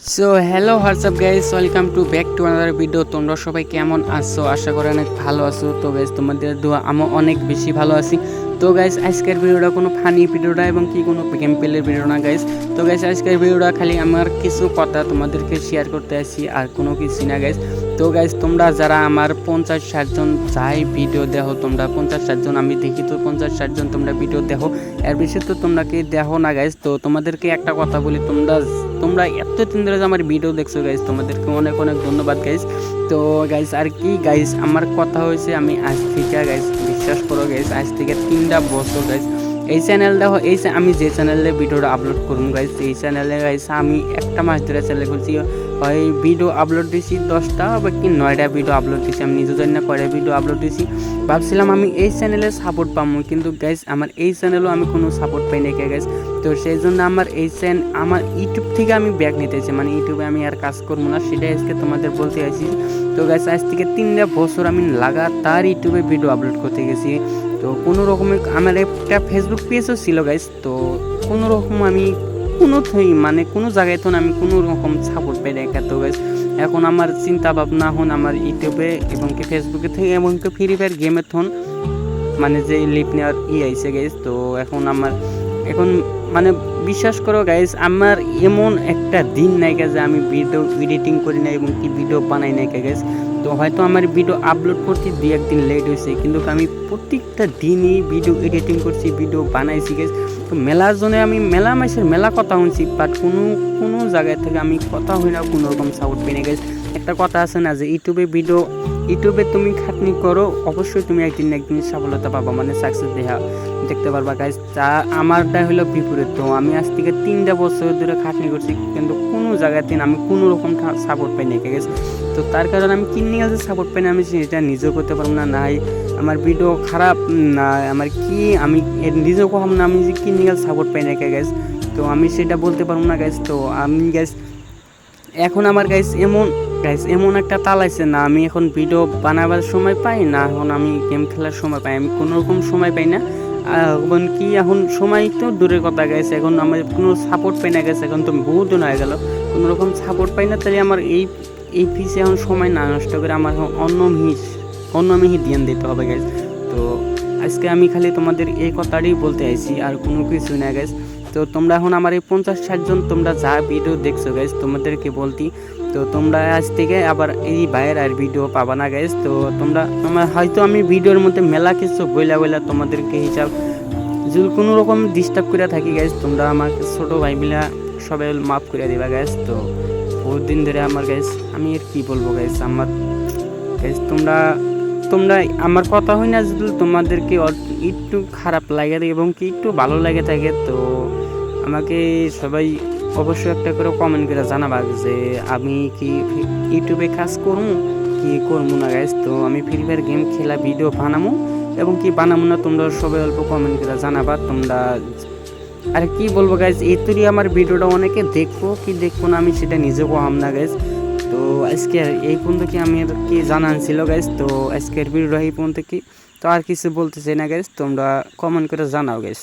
So hello WhatsApp guys welcome to back to another video তোমরা সবাই কেমন আছো? আশা করি অনেক ভালো আছো। তো গাইস তোমাদের দোয়া আমি অনেক বেশি ভালো আছি। তো গাইস আজকের ভিডিওটা কোনো ফানি ভিডিওটা এবং কি কোনো গেম প্লের ভিডিও না গাইস তো গাইস আজকের ভিডিওটা খালি আমার কিছু কথা তোমাদেরকে শেয়ার করতে আসি, আর কোনো কিছু না গাইস তো গাইস তোমরা যারা আমার পঞ্চাশ ষাটজন যাই ভিডিও দেখো, তোমরা পঞ্চাশ ষাটজন আমি দেখি তো পঞ্চাশ ষাটজন তোমরা ভিডিও দেখো। এর বেশি তো তোমরা কি দেখো না গাইস তো তোমাদেরকে একটা কথা বলি, তোমরা তোমরা এত দিন ধরে যে আমার ভিডিও দেখছ গাইস তোমাদেরকে অনেক অনেক ধন্যবাদ গাইস তো গাইস আর কি গাইস আমার কথা হয়েছে, আমি আজ থেকে গাইস বিশ্বাস করো গাইস আজ থেকে তিনটা বছর গাইস এই চ্যানেলটা এই আমি যে চ্যানেলে ভিডিওটা আপলোড করুন গাইস এই চ্যানেলে গাইস আমি একটা মাস ধরে চ্যানেল করছি হয় ভিডিও আপলোড দিয়েছি দশটা বা কি নয়টা ভিডিও আপলোড দিয়েছি আমি নিজে জন্য কয়টা ভিডিও আপলোড দিয়েছি ভাবছিলাম আমি এই চ্যানেলে সাপোর্ট পাবো কিন্তু গাইস আমার এই চ্যানেলেও আমি কোনো সাপোর্ট পাই না গাইস তো সেই জন্য আমার এই চ্যান আমার ইউটিউব থেকে আমি ব্যাক নিতেছি। মানে ইউটিউবে আমি আর কাজ করব না, সেটাই আজকে তোমাদের বলতে আসি তো গাইস আজ থেকে তিনটা বছর আমি লাগাতার ইউটিউবে ভিডিও আপলোড করতে গেছি। তো কোনো রকমে আমার একটা ফেসবুক পেজও ছিল গাইস তো কোনো রকম আমি কোনো মানে কোনো জায়গায় তো আমি কোনো রকম সাপোর্ট পাই না তো গাইস এখন আমার চিন্তা ভাবনা হন আমার ইউটিউবে এবং কি ফেসবুকে থেকে এবং কি ফ্রি ফায়ার গেমের থন মানে যে লিপ নেওয়ার ই আইসে গাইস তো এখন আমার এখন মানে বিশ্বাস করো গাইজ আমার এমন একটা দিন নাই যে আমি ভিডিও এডিটিং করি না এবং কি ভিডিও বানাই নাই গাইস তো হয়তো আমার ভিডিও আপলোড করতে দুই একদিন লেট হয়েছে, কিন্তু আমি প্রত্যেকটা দিনই ভিডিও এডিটিং করছি ভিডিও বানাইছি গাইস তো মেলার জন্য আমি মেলা মাসের মেলা কথা শুনছি বাট কোনো কোনো জায়গায় থেকে আমি কথা হই না কোনো সাপোর্ট পেয়ে গাইস একটা কথা আছে না যে, ইউটিউবে ভিডিও ইউটিউবে তুমি খাটনি করো, অবশ্যই তুমি একদিন একদিন সফলতা পাবা মানে সাকসেস দেখা দেখতে পারবা গাইজ তা আমারটা হলো বিপরীত। তো আমি আজ থেকে তিনটা বছর ধরে খাটনি করছি, কিন্তু কোনো জায়গাতে আমি কোনো রকম সাপোর্ট পাই না গেছে তো তার কারণে আমি কিনে গেছে সাপোর্ট পাই না আমি সেটা নিজেও করতে পারব না নাই আমার ভিডিও খারাপ, না আমার কি, আমি নিজেও কম না, আমি যে কিনে গেছে সাপোর্ট পাই না গেছে তো আমি সেটা বলতে পারব না গাইজ তো আমি গাইজ এখন আমার গাইস এমন গাইস এমন একটা তালাইছে না, আমি এখন ভিডিও বানাবার সময় পাই না, এখন আমি গেম খেলার সময় পাই, আমি কোনো রকম সময় পাই না। এখন কি, এখন সময় তো দূরের কথা গেছে এখন আমার কোনো সাপোর্ট পাই না গেছে এখন তো বহুত দিন হয়ে গেল, কোনো রকম সাপোর্ট পাই না, তাহলে আমার এই এই পিসে এখন সময় না নষ্ট করে আমার অন্য মিহিস অন্য মিহি ধ্যান দিতে হবে গাইস তো আজকে আমি খালি তোমাদের এই কথাটাই বলতে আইছি, আর কোনো কিছু না গাইস তো তোমরা এখন আমার এই পঞ্চাশ ষাটজন তোমরা যা ভিডিও দেখছ গাইজ তোমাদেরকে বলতি। তো তোমরা আজ থেকে আবার এই বাইরের আর ভিডিও পাবা না গাইজ তো তোমরা তোমার হয়তো আমি ভিডিওর মধ্যে মেলা কিছু বইলা বইলা তোমাদেরকে হিসাব যদি কোনো রকম ডিস্টার্ব করে থাকি গাইজ তোমরা আমাকে ছোটো ভাই মিলা সবাই মাফ করে দিবা গাইজ তো বহুত দিন ধরে আমার গাইজ আমি আর কি বলব গাইজ আমার গাইজ তোমরা তোমরা আমার কথা হয় না যদি তোমাদেরকে একটু খারাপ লাগে এবং কি একটু ভালো লাগে থাকে, তো আমাকে সবাই অবশ্যই একটা করে কমেন্ট করে জানাবা যে আমি কি ইউটিউবে কাজ করব কি করব না গাইজ তো আমি ফ্রি ফায়ার গেম খেলা ভিডিও বানাবো এবং কি বানাবো না তোমরা সবাই অল্প কমেন্ট করে জানাবা। তোমরা আর কি বলব গাইজ এই তুই আমার ভিডিওটা অনেকে দেখব, কি দেখব না আমি সেটা নিজেও কম না গাইজ তো আজকে এই পর্যন্ত কি আমি আর কি জানান ছিল গাইজ তো আজকের ভিডিওটা এই পর্যন্ত কি? তো আর কিছু বলতে চাই না গাইজ তোমরা কমেন্ট করে জানাও গাইজ